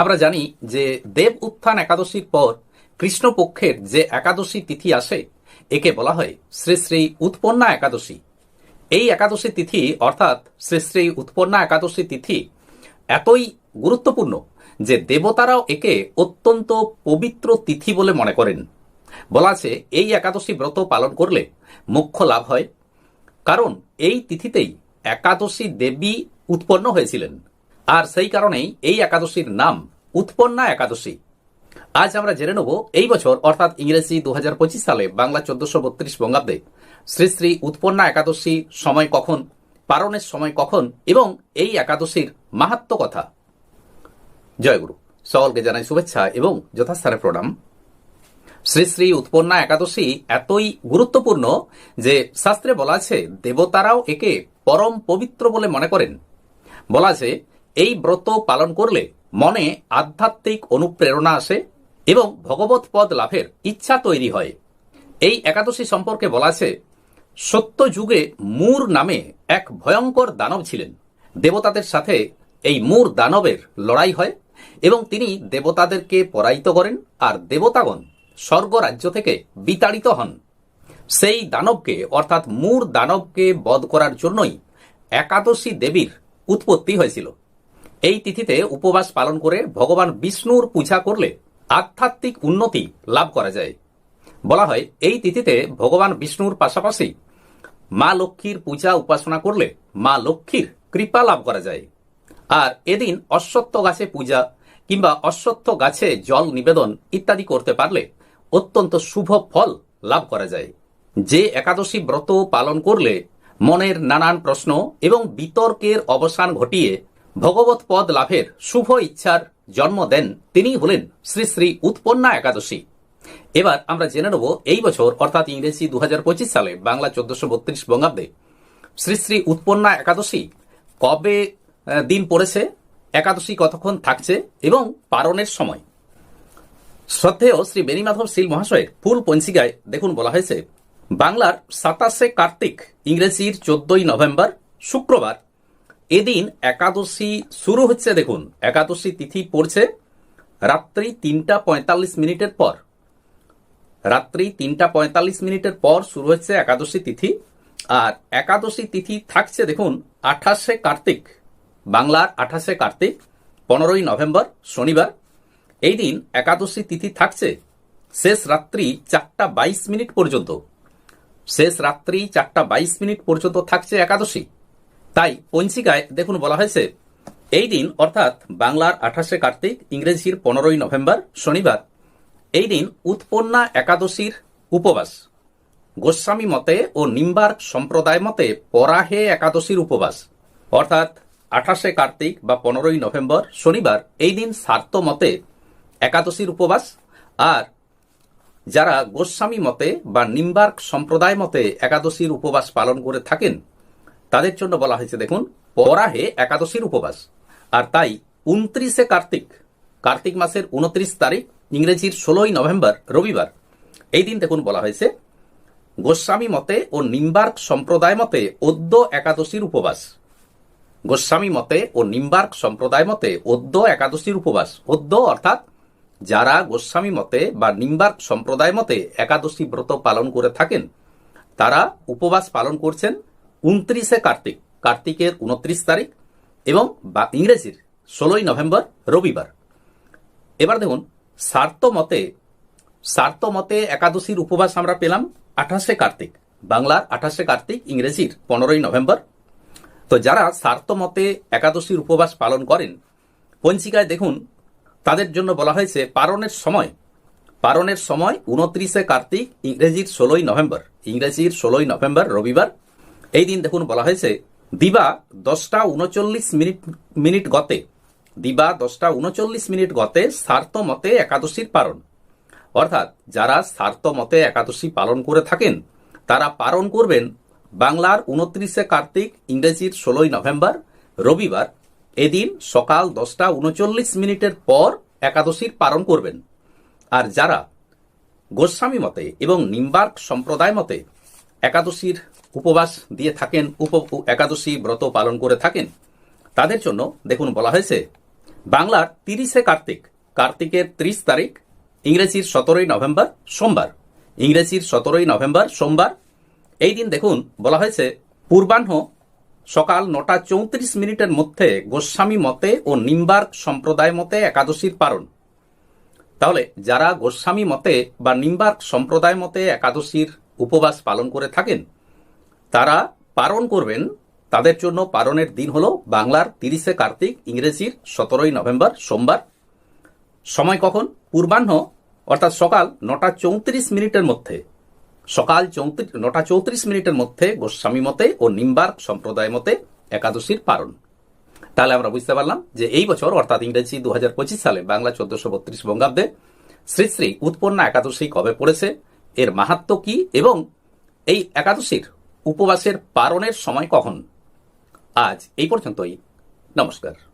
আমরা জানি যে দেব উত্থান একাদশীর পর কৃষ্ণপক্ষের যে একাদশী তিথি আসে, একে বলা হয় শ্রী শ্রী উৎপন্না একাদশী। এই একাদশী তিথি অর্থাৎ শ্রী শ্রী উৎপন্না একাদশী তিথি এতই গুরুত্বপূর্ণ যে দেবতারাও একে অত্যন্ত পবিত্র তিথি বলে মনে করেন। বলা আছে, এই একাদশী ব্রত পালন করলে মুখ্য লাভ হয়, কারণ এই তিথিতেই একাদশী দেবী উৎপন্ন হয়েছিলেন। আর সেই কারণেই এই একাদশীর নাম উৎপন্না একাদশী। আজ আমরা জেনে নেব, এই বছর, অর্থাৎ ইংরেজি দু হাজার পঁচিশ সালে বাংলা চোদ্দশো বত্রিশ বঙ্গাব্দে, শ্রী শ্রী উৎপন্না একাদশী সময় কখন, পারণের সময় কখন, এবং এই একাদশীর মাহাত্ম কথা। জয়গুরু, সকলকে জানাই শুভেচ্ছা এবং যথাস্থানে প্রণাম। শ্রী শ্রী উৎপন্না একাদশী এতই গুরুত্বপূর্ণ যে শাস্ত্রে বলা আছে, দেবতারাও একে পরম পবিত্র বলে মনে করেন। বলা আছে এই ব্রত পালন করলে মনে আধ্যাত্মিক অনুপ্রেরণা আসে এবং ভগবত পদ লাভের ইচ্ছা তৈরি হয়। এই একাদশী সম্পর্কে বলা আছে সত্য যুগে মূর নামে এক ভয়ঙ্কর দানব ছিলেন। দেবতাদের সাথে এই মূর দানবের লড়াই হয় এবং তিনি দেবতাদেরকে পরাজিত করেন আর দেবতাগণ স্বর্গ রাজ্য থেকে বিতাড়িত হন। সেই দানবকে, অর্থাৎ মূর দানবকে বধ করার জন্যই একাদশী দেবীর উৎপত্তি হয়েছিল। এই তিথিতে উপবাস পালন করে ভগবান বিষ্ণুর পূজা করলে আধ্যাত্মিক উন্নতি লাভ করা যায়। বলা হয়, এই তিথিতে ভগবান বিষ্ণুর পাশাপাশি মা লক্ষ্মীর পূজা উপাসনা করলে মা লক্ষ্মীর কৃপা লাভ করা যায়। আর এদিন অশ্বত্থ গাছে পূজা কিংবা অশ্বত্থ গাছে জল নিবেদন ইত্যাদি করতে পারলে অত্যন্ত শুভ ফল লাভ করা যায়। যে একাদশী ব্রত পালন করলে মনের নানান প্রশ্ন এবং বিতর্কের অবসান ঘটিয়ে ভগবত পদ লাভের শুভ ইচ্ছার জন্ম দেন তিনি হলেন শ্রী শ্রী উৎপন্না একাদশী। এবার আমরা জেনে নেব এই বছর, অর্থাৎ ইংরেজি দু হাজার পঁচিশ সালে বাংলা চোদ্দশো বত্রিশ বঙ্গাব্দে, শ্রী শ্রী উৎপন্না একাদশী কবে দিন পড়েছে, একাদশী কতক্ষণ থাকছে এবং পারণের সময়। শ্রদ্ধেয় শ্রী বেণীমাধব শীল মহাশয়ের ফুল পঞ্চিকায় দেখুন বলা হয়েছে, বাংলার সাতাশে কার্তিক ইংরেজির চোদ্দই নভেম্বর, শুক্রবার এদিন একাদশী শুরু হচ্ছে, দেখুন, একাদশী তিথি পড়ছে রাত্রি তিনটা পঁয়তাল্লিশ মিনিটের পর। রাত্রি তিনটা পঁয়তাল্লিশ মিনিটের পর শুরু হচ্ছে একাদশী তিথি। আর একাদশী তিথি থাকছে, দেখুন, আঠাশে কার্তিক, বাংলার আঠাশে কার্তিক, পনেরোই নভেম্বর, শনিবার। এই দিন একাদশী তিথি থাকছে শেষ রাত্রি চারটা বাইশ মিনিট পর্যন্ত। শেষ রাত্রি চারটা বাইশ মিনিট পর্যন্ত থাকছে একাদশী। তাই পঞ্চিকায় দেখুন বলা হয়েছে, এই দিন, অর্থাৎ বাংলার আঠাশে কার্তিক, ইংরেজির পনেরোই নভেম্বর, শনিবার, এই দিন উৎপন্না একাদশীর উপবাস। গোস্বামী মতে ও নিম্বার্ক সম্প্রদায় মতে পরাহে একাদশীর উপবাস। অর্থাৎ আঠাশে কার্তিক বা পনেরোই নভেম্বর, শনিবার, এই দিন সার্ত মতে একাদশীর উপবাস। আর যারা গোস্বামী মতে বা নিম্বার্ক সম্প্রদায় মতে একাদশীর উপবাস পালন করে থাকেন তাদের জন্য বলা হয়েছে, দেখুন পরাহে একাদশীর উপবাস। আর তাই উনত্রিশে কার্তিক কার্তিক মাসের উনত্রিশ তারিখ, ইংরেজির ষোলোই নভেম্বর, রবিবার। এই দিন দেখুন বলা হয়েছে, গোস্বামী মতে ও নিম্বার্ক সম্প্রদায় মতে অদ্য একাদশীর উপবাস। গোস্বামী মতে ও নিম্বার্ক সম্প্রদায় মতে অদ্য একাদশীর উপবাস। অদ্য অর্থাৎ যারা গোস্বামী মতে বা নিম্বার্ক সম্প্রদায় মতে একাদশী ব্রত পালন করে থাকেন, তারা উপবাস পালন করছেন উনত্রিশে কার্তিক, কার্তিকের উনত্রিশ তারিখ এবং বা ইংরেজির ষোলোই নভেম্বর রবিবার। এবার দেখুন, সার্ত মতে সার্ত মতে একাদশীর উপবাস আমরা পেলাম আঠাশে কার্তিক, বাংলার আঠাশে কার্তিক, ইংরেজির পনেরোই নভেম্বর। তো যারা সার্ত মতে একাদশীর উপবাস পালন করেন পঞ্চিকায় দেখুন, তাদের জন্য বলা হয়েছে পারণের সময় পারণের সময় উনত্রিশে কার্তিক, ইংরেজির ষোলোই নভেম্বর, ইংরেজির ষোলোই নভেম্বর রবিবার। এই দিন দেখুন বলা হয়েছে, দিবা দশটা উনচল্লিশ মিনিট মিনিট গতে, দিবা দশটা উনচল্লিশ মিনিট গতে সার্ত মতে একাদশীর পারণ অর্থাৎ যারা সার্ত মতে একাদশী পালন করে থাকেন, তারা পালন করবেন বাংলার উনত্রিশে কার্তিক, ইংরেজির ষোলোই নভেম্বর, রবিবার। এদিন সকাল দশটা উনচল্লিশ মিনিটের পর একাদশীর পালন করবেন। আর যারা গোস্বামী মতে এবং নিম্বার্ক সম্প্রদায় মতে একাদশীর উপবাস দিয়ে থাকেন, উপ একাদশী ব্রত পালন করে থাকেন। তাদের জন্য দেখুন বলা হয়েছে, বাংলার তিরিশে কার্তিক, কার্তিকের ত্রিশ তারিখ, ইংরেজির সতেরোই নভেম্বর সোমবার। ইংরেজির সতেরোই নভেম্বর সোমবার। এই দিন দেখুন বলা হয়েছে, পূর্বাহ্ন সকাল নটা চৌত্রিশ মিনিটের মধ্যে গোস্বামী মতে ও নিম্বার্ক সম্প্রদায় মতে একাদশীর পালন। তাহলে যারা গোস্বামী মতে বা নিম্বার্ক সম্প্রদায় মতে একাদশীর উপবাস পালন করে থাকেন তারা পালন করবেন। তাদের জন্য পালনের দিন হলো বাংলার তিরিশে কার্তিক, ইংরেজির সতেরোই নভেম্বর, সোমবার। সময় কখন? পূর্বাহ্ন, অর্থাৎ সকাল নটা চৌত্রিশ মিনিটের মধ্যে। সকাল চৌত্রিশ, নটা চৌত্রিশ মিনিটের মধ্যে গোস্বামী মতে ও নিম্বার্ক সম্প্রদায় মতে একাদশীর পালন তাহলে আমরা বুঝতে পারলাম যে এই বছর, অর্থাৎ ইংরেজি দু হাজার পঁচিশ সালে বাংলা চোদ্দশো বত্রিশ বঙ্গাব্দে শ্রী শ্রী উৎপন্না একাদশী কবে পড়েছে, এর মাহাত্ম কি এবং এই একাদশীর উপবাসের পারণের সময় কখন? আজ এই পর্যন্তই। নমস্কার।